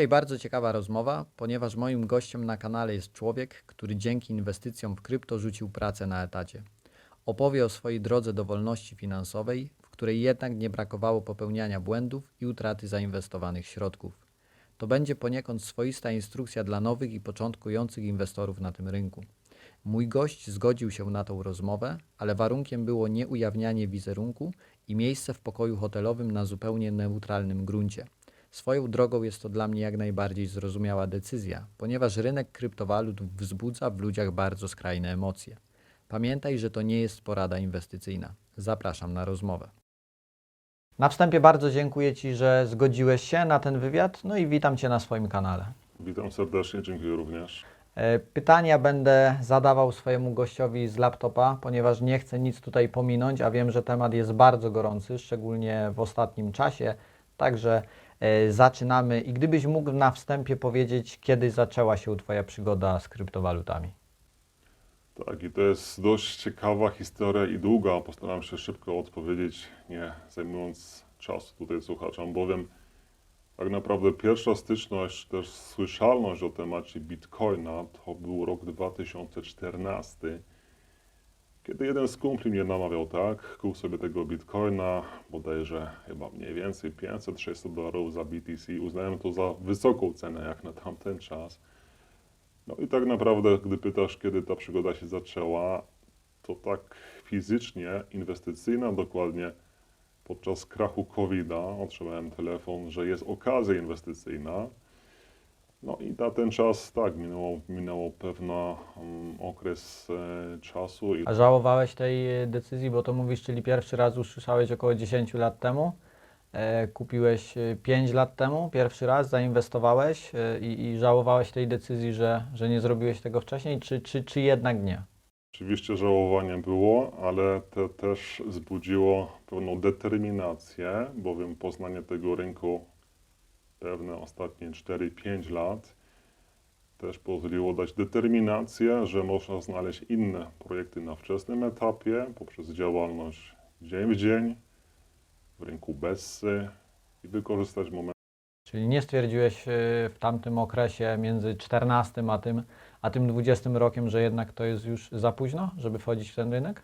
Dzisiaj bardzo ciekawa rozmowa, ponieważ moim gościem na kanale jest człowiek, który dzięki inwestycjom w krypto rzucił pracę na etacie. Opowie o swojej drodze do wolności finansowej, w której jednak nie brakowało popełniania błędów i utraty zainwestowanych środków. To będzie poniekąd swoista instrukcja dla nowych i początkujących inwestorów na tym rynku. Mój gość zgodził się na tą rozmowę, ale warunkiem było nie ujawnianie wizerunku i miejsce w pokoju hotelowym na zupełnie neutralnym gruncie. Swoją drogą jest to dla mnie jak najbardziej zrozumiała decyzja, ponieważ rynek kryptowalut wzbudza w ludziach bardzo skrajne emocje. Pamiętaj, że to nie jest porada inwestycyjna. Zapraszam na rozmowę. Na wstępie bardzo dziękuję Ci, że zgodziłeś się na ten wywiad, no i witam Cię na swoim kanale. Witam serdecznie, dziękuję również. E, Pytania będę zadawał swojemu gościowi z laptopa, ponieważ nie chcę nic tutaj pominąć, a wiem, że temat jest bardzo gorący, szczególnie w ostatnim czasie. Także zaczynamy. I gdybyś mógł na wstępie powiedzieć, kiedy zaczęła się Twoja przygoda z kryptowalutami? Tak, i to jest dość ciekawa historia i długa. Postaram się szybko odpowiedzieć, nie zajmując czasu tutaj słuchaczom, bowiem tak naprawdę pierwsza styczność, też słyszalność o temacie Bitcoina to był rok 2014, kiedy jeden z kumpli mnie namawiał, tak, kup sobie tego Bitcoina, bodajże chyba mniej więcej 500-600 dolarów za BTC. Uznałem to za wysoką cenę jak na tamten czas. No i tak naprawdę, gdy pytasz, kiedy ta przygoda się zaczęła, to tak fizycznie, inwestycyjna dokładnie, podczas krachu COVID-a otrzymałem telefon, że jest okazja inwestycyjna. No i na ten czas, tak, minęło, minęło pewna um, okres e, czasu i A żałowałeś tej e, decyzji, bo to mówisz, czyli pierwszy raz usłyszałeś około 10 lat temu. E, kupiłeś 5 lat temu, pierwszy raz zainwestowałeś e, i, i żałowałeś tej decyzji, że, że nie zrobiłeś tego wcześniej, czy, czy, czy jednak nie? Oczywiście żałowanie było, ale to też wzbudziło pewną determinację, bowiem poznanie tego rynku pewne ostatnie 4-5 lat też pozwoliło dać determinację, że można znaleźć inne projekty na wczesnym etapie poprzez działalność dzień w dzień w rynku Bessy i wykorzystać moment. Czyli nie stwierdziłeś e, w tamtym okresie między 14 a tym, a tym 20 rokiem, że jednak to jest już za późno, żeby wchodzić w ten rynek?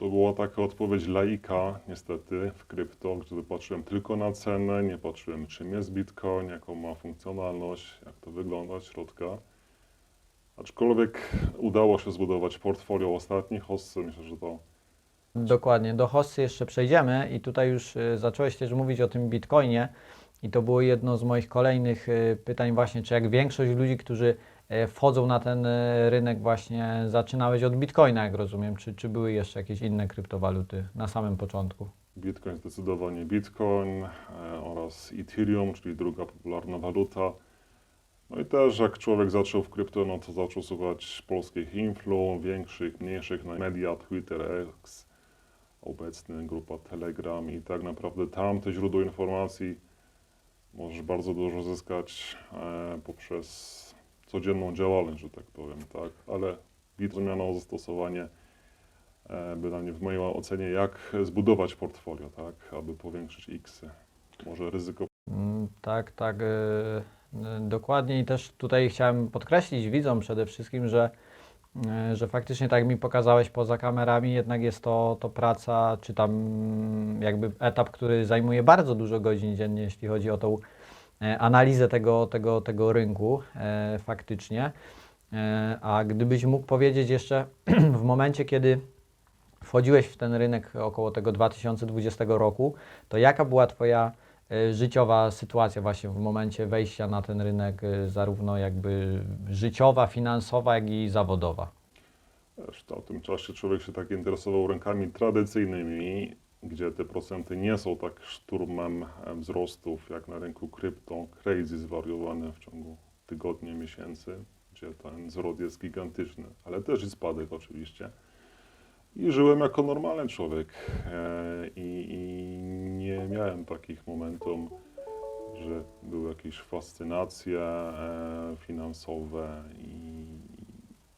To była taka odpowiedź laika, niestety, w krypto, gdzie patrzyłem tylko na cenę, nie patrzyłem czym jest Bitcoin, jaką ma funkcjonalność, jak to wygląda od środka. Aczkolwiek udało się zbudować portfolio ostatnich hossy, myślę, że to Dokładnie, do hossy jeszcze przejdziemy i tutaj już e, zacząłeś też mówić o tym Bitcoinie i to było jedno z moich kolejnych e, pytań właśnie, czy jak większość ludzi, którzy wchodzą na ten e, rynek właśnie zaczynałeś od Bitcoina, jak rozumiem, czy, czy były jeszcze jakieś inne kryptowaluty na samym początku? Bitcoin zdecydowanie Bitcoin e, oraz Ethereum, czyli druga popularna waluta. No i też jak człowiek zaczął w krypto, no to zaczął słuchać polskich influ, większych, mniejszych na media, Twitter, X, obecny grupa Telegram i tak naprawdę tam te źródło informacji możesz bardzo dużo zyskać e, poprzez codzienną działalność, że tak powiem, tak, ale Bitcoin miano zastosowanie e, bynajmniej w mojej ocenie, jak zbudować portfolio, tak, aby powiększyć X. Może ryzyko Mm, Tak, tak, e, dokładnie i też tutaj chciałem podkreślić widzom przede wszystkim, że, e, że faktycznie tak mi pokazałeś poza kamerami, jednak jest to, to praca, czy tam mm, jakby etap, który zajmuje bardzo dużo godzin dziennie, jeśli chodzi o tą analizę tego, tego, tego rynku e, faktycznie. E, A gdybyś mógł powiedzieć jeszcze w momencie, kiedy wchodziłeś w ten rynek około tego 2020 roku, to jaka była Twoja e, życiowa sytuacja właśnie w momencie wejścia na ten rynek, e, zarówno jakby życiowa, finansowa, jak i zawodowa? W tym czasie człowiek się tak interesował rynkami tradycyjnymi, gdzie te procenty nie są tak szturmem e, wzrostów jak na rynku krypto, crazy zwariowane w ciągu tygodni, miesięcy, gdzie ten wzrost jest gigantyczny, ale też i spadek oczywiście. I żyłem jako normalny człowiek e, i, i nie miałem takich momentów, że były jakieś fascynacje e, finansowe i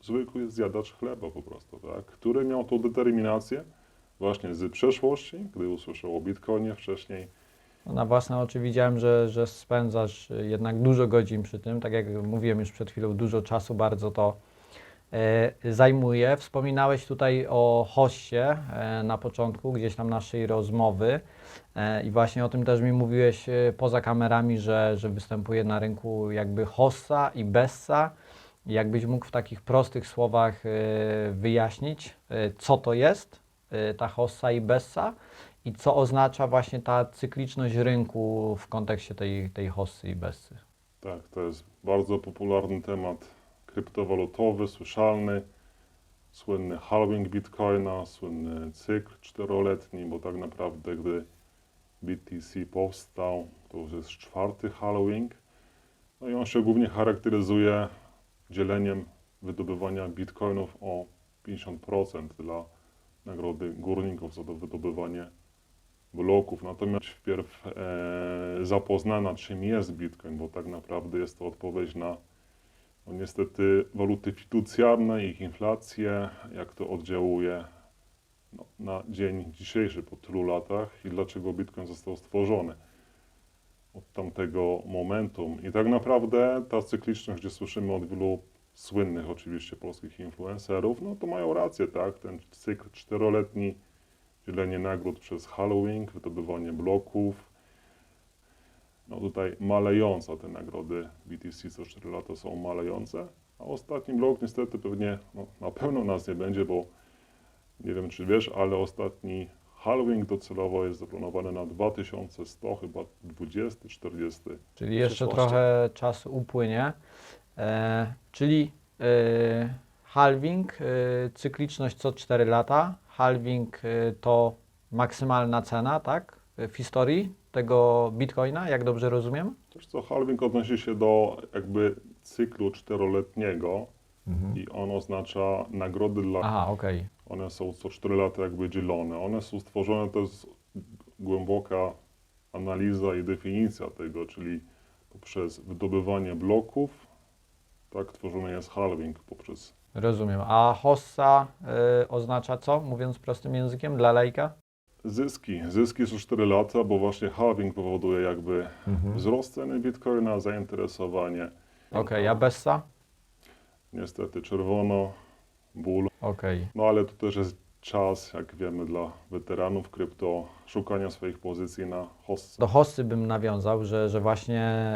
zwykły zjadacz chleba po prostu, tak? który miał tą determinację właśnie z przeszłości, gdy usłyszał o Bitcoinie wcześniej No, Na własne oczy widziałem, że, że spędzasz jednak dużo godzin przy tym. Tak jak mówiłem już przed chwilą, dużo czasu bardzo to e, zajmuje. Wspominałeś tutaj o hossie e, na początku, gdzieś tam naszej rozmowy. E, I właśnie o tym też mi mówiłeś e, poza kamerami, że, że występuje na rynku jakby hossa i bessa. Jakbyś mógł w takich prostych słowach e, wyjaśnić, e, co to jest ta hossa i bessa i co oznacza właśnie ta cykliczność rynku w kontekście tej, tej hossy i bessy. Tak, to jest bardzo popularny temat kryptowalutowy, słyszalny. Słynny halving bitcoina, słynny cykl czteroletni, bo tak naprawdę gdy BTC powstał, to już jest czwarty halving. No i on się głównie charakteryzuje dzieleniem wydobywania bitcoinów o 50% dla nagrody górników za to wydobywanie bloków. Natomiast wpierw e, zapoznana, czym jest Bitcoin, bo tak naprawdę jest to odpowiedź na no niestety waluty fiducjarne, ich inflację, jak to oddziałuje no, na dzień dzisiejszy po tylu latach i dlaczego Bitcoin został stworzony od tamtego momentum. I tak naprawdę ta cykliczność, gdzie słyszymy od wielu słynnych oczywiście polskich influencerów, no to mają rację, tak? Ten cykl czteroletni, dzielenie nagród przez Halloween, wydobywanie bloków. No tutaj malejąca te nagrody BTC co 4 lata są malejące, a ostatni blok niestety pewnie, no, na pewno nas nie będzie, bo nie wiem czy wiesz, ale ostatni Halloween docelowo jest zaplanowany na 2100, chyba 20, 40. Czyli jeszcze trochę czasu upłynie. E, czyli e, halving, e, cykliczność co 4 lata. Halving to maksymalna cena, tak? W historii tego bitcoina, jak dobrze rozumiem? Też co, halving odnosi się do jakby cyklu czteroletniego i on oznacza nagrody dla Aha, okej. One są co 4 lata jakby dzielone. One są stworzone, to jest głęboka analiza i definicja tego, czyli poprzez wydobywanie bloków, tak tworzony jest halving poprzez Rozumiem. A hossa e, oznacza co, mówiąc prostym językiem, dla lajka? zyski. Zyski są 4 lata, bo właśnie halving powoduje jakby wzrost ceny bitcoina, zainteresowanie. Okej, a bessa? Niestety czerwono, ból. Okej. No ale to też jest czas, jak wiemy, dla weteranów krypto, szukania swoich pozycji na hossce. Do hossy bym nawiązał, że, że właśnie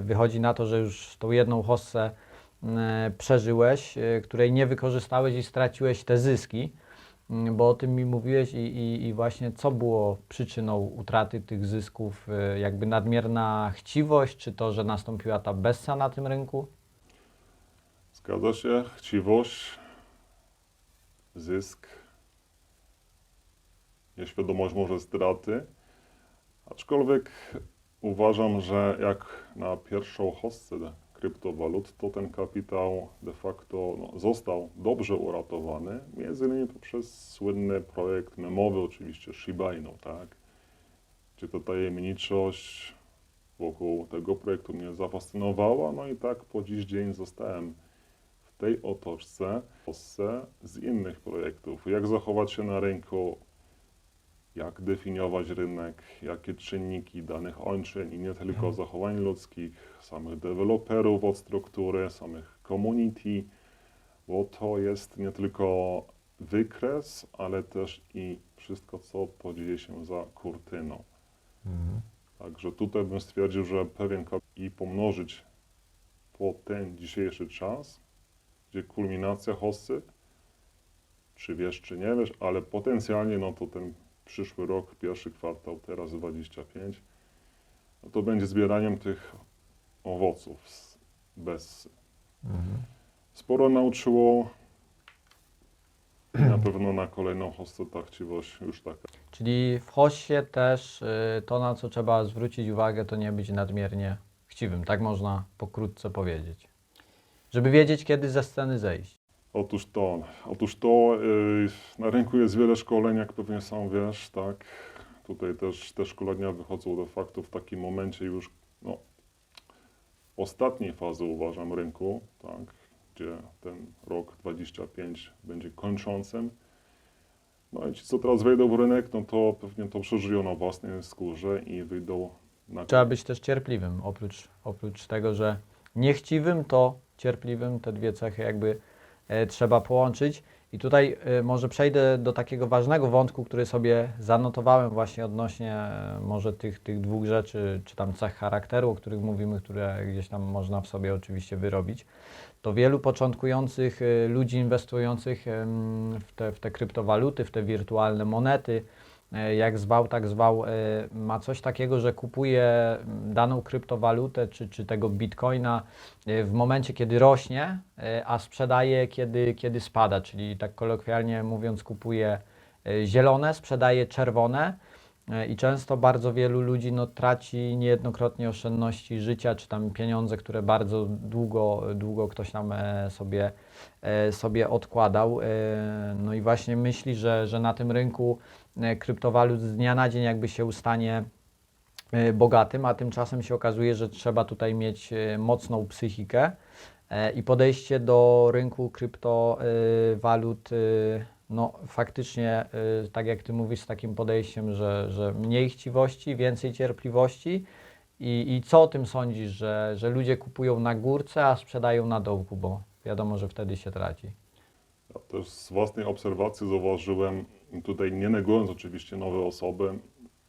y, wychodzi na to, że już tą jedną hossę y, przeżyłeś, y, której nie wykorzystałeś i straciłeś te zyski, y, bo o tym mi mówiłeś i, i, i właśnie co było przyczyną utraty tych zysków, y, jakby nadmierna chciwość, czy to, że nastąpiła ta bessa na tym rynku? Zgadza się, chciwość, zysk, nieświadomość może straty. Aczkolwiek uważam, że jak na pierwszą hossę kryptowalut, to ten kapitał de facto no, został dobrze uratowany, między innymi poprzez słynny projekt memowy, oczywiście Shiba Inu, tak? Gdzie ta tajemniczość wokół tego projektu mnie zafascynowała, no i tak po dziś dzień zostałem w tej otoczce z innych projektów. Jak zachować się na rynku, jak definiować rynek, jakie czynniki danych ojczyn i nie tylko zachowań ludzkich, samych deweloperów od struktury, samych community, bo to jest nie tylko wykres, ale też i wszystko, co podzieje się za kurtyną. Także tutaj bym stwierdził, że pewien kapitał i pomnożyć po ten dzisiejszy czas, gdzie kulminacja hossy, czy wiesz, czy nie wiesz, ale potencjalnie no to ten przyszły rok, pierwszy kwartał, teraz 25, no to będzie zbieraniem tych owoców z, bez. Sporo nauczyło na pewno na kolejną hossę ta chciwość już taka. Czyli w hossie też y, to, na co trzeba zwrócić uwagę, to nie być nadmiernie chciwym, tak można pokrótce powiedzieć. Żeby wiedzieć, kiedy ze sceny zejść. Otóż to, otóż to yy, na rynku jest wiele szkoleń, jak pewnie sam wiesz, tak. Tutaj też te szkolenia wychodzą de facto w takim momencie już no, ostatniej fazy uważam rynku, tak, gdzie ten rok 25 będzie kończącym. No i ci, co teraz wejdą w rynek, no to pewnie to przeżyją na własnej skórze i wyjdą na Trzeba być też cierpliwym, oprócz, oprócz tego, że niechciwym, to cierpliwym, te dwie cechy jakby trzeba połączyć. I tutaj e, może przejdę do takiego ważnego wątku, który sobie zanotowałem właśnie odnośnie e, może tych, tych dwóch rzeczy, czy tam cech charakteru, o których mówimy, które gdzieś tam można w sobie oczywiście wyrobić. To wielu początkujących e, ludzi inwestujących w te, w te kryptowaluty, w te wirtualne monety, e, jak zwał, tak zwał, e, ma coś takiego, że kupuje mm, daną kryptowalutę czy, czy tego bitcoina e, w momencie, kiedy rośnie, e, a sprzedaje, kiedy, kiedy spada, czyli tak kolokwialnie mówiąc, kupuje e, zielone, sprzedaje czerwone. E, I często bardzo wielu ludzi no, traci niejednokrotnie oszczędności życia, czy tam pieniądze, które bardzo długo, długo ktoś tam e, sobie, e, sobie odkładał. E, No i właśnie myśli, że, że na tym rynku e, kryptowalut z dnia na dzień jakby się ustanie e, bogatym, a tymczasem się okazuje, że trzeba tutaj mieć e, mocną psychikę e, i podejście do rynku kryptowalut no faktycznie, tak jak Ty mówisz, z takim podejściem, że, że mniej chciwości, więcej cierpliwości. I, I co o tym sądzisz, że, że ludzie kupują na górce, a sprzedają na dołku, bo wiadomo, że wtedy się traci. Ja też z własnej obserwacji zauważyłem, tutaj nie negując oczywiście nowe osoby,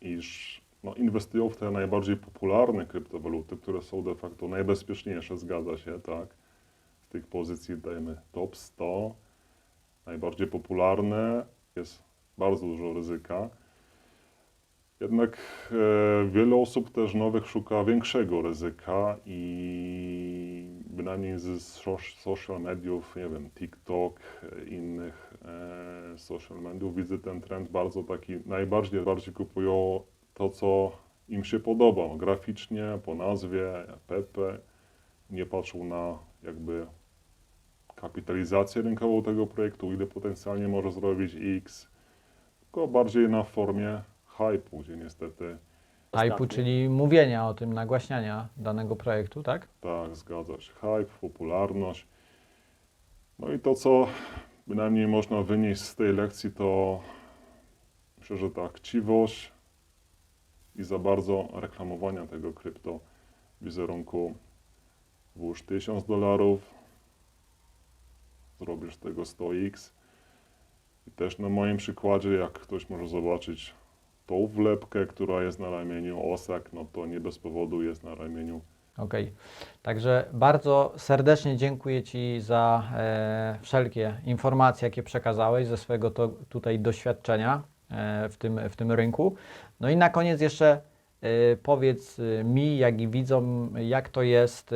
iż no, inwestują w te najbardziej popularne kryptowaluty, które są de facto najbezpieczniejsze, zgadza się, tak? Z tych pozycji dajemy top 100, najbardziej popularne, jest bardzo dużo ryzyka. Jednak e, wiele osób też nowych szuka większego ryzyka i bynajmniej z soc- social mediów, nie wiem, TikTok, e, innych e, social mediów. Widzę ten trend bardzo taki, najbardziej bardziej kupują to, co im się podoba, graficznie, po nazwie, Pepe, nie patrzą na jakby kapitalizację rynkową tego projektu, ile potencjalnie może zrobić X, tylko bardziej na formie hypu, gdzie niestety Hypu, czyli mówienia o tym, nagłaśniania danego projektu, tak? tak, zgadza się, hype, popularność. No i to, co bynajmniej można wynieść z tej lekcji, to myślę, że ta chciwość i za bardzo reklamowania tego krypto wizerunku włóż 1000 dolarów, zrobisz tego 100x. I też na moim przykładzie, jak ktoś może zobaczyć tą wlepkę, która jest na ramieniu osak, no to nie bez powodu jest na ramieniu Okej. Także bardzo serdecznie dziękuję Ci za e, wszelkie informacje, jakie przekazałeś ze swojego to, tutaj doświadczenia e, w, tym, w tym rynku. No i na koniec jeszcze e, powiedz e, mi, jak i widzom, jak to jest e,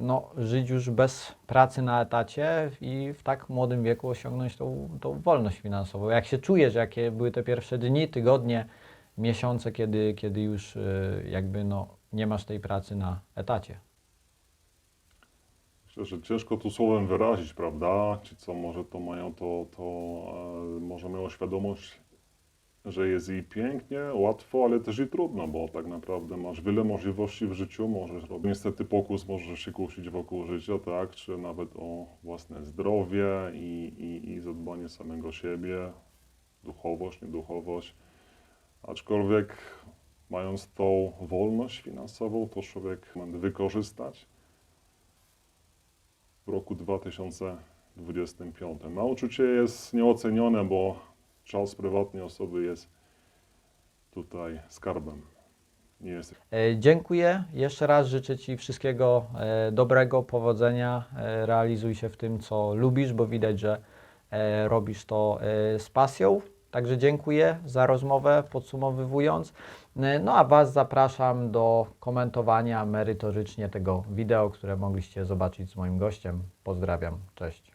no, żyć już bez pracy na etacie i w tak młodym wieku osiągnąć tą, tą wolność finansową. Jak się czujesz, jakie były te pierwsze dni, tygodnie, miesiące, kiedy, kiedy już e, jakby no, nie masz tej pracy na etacie? Myślę, że ciężko tu słowem wyrazić, prawda? Ci, co może to mają, to, to e, może mają świadomość, że jest i pięknie, łatwo, ale też i trudno, bo tak naprawdę masz wiele możliwości w życiu, możesz robić. Niestety pokus może się kusić wokół życia, tak? Czy nawet o własne zdrowie i, i, i zadbanie samego siebie, duchowość, nieduchowość. Aczkolwiek mając tą wolność finansową, to człowiek ma wykorzystać w roku 2025. A uczucie jest nieocenione, bo czas prywatnej osoby jest tutaj skarbem. Nie jest E, Dziękuję. Jeszcze raz życzę Ci wszystkiego e, dobrego, powodzenia. E, Realizuj się w tym, co lubisz, bo widać, że robisz to z pasją. Także dziękuję za rozmowę, podsumowywując. E, No a Was zapraszam do komentowania merytorycznie tego wideo, które mogliście zobaczyć z moim gościem. Pozdrawiam. Cześć.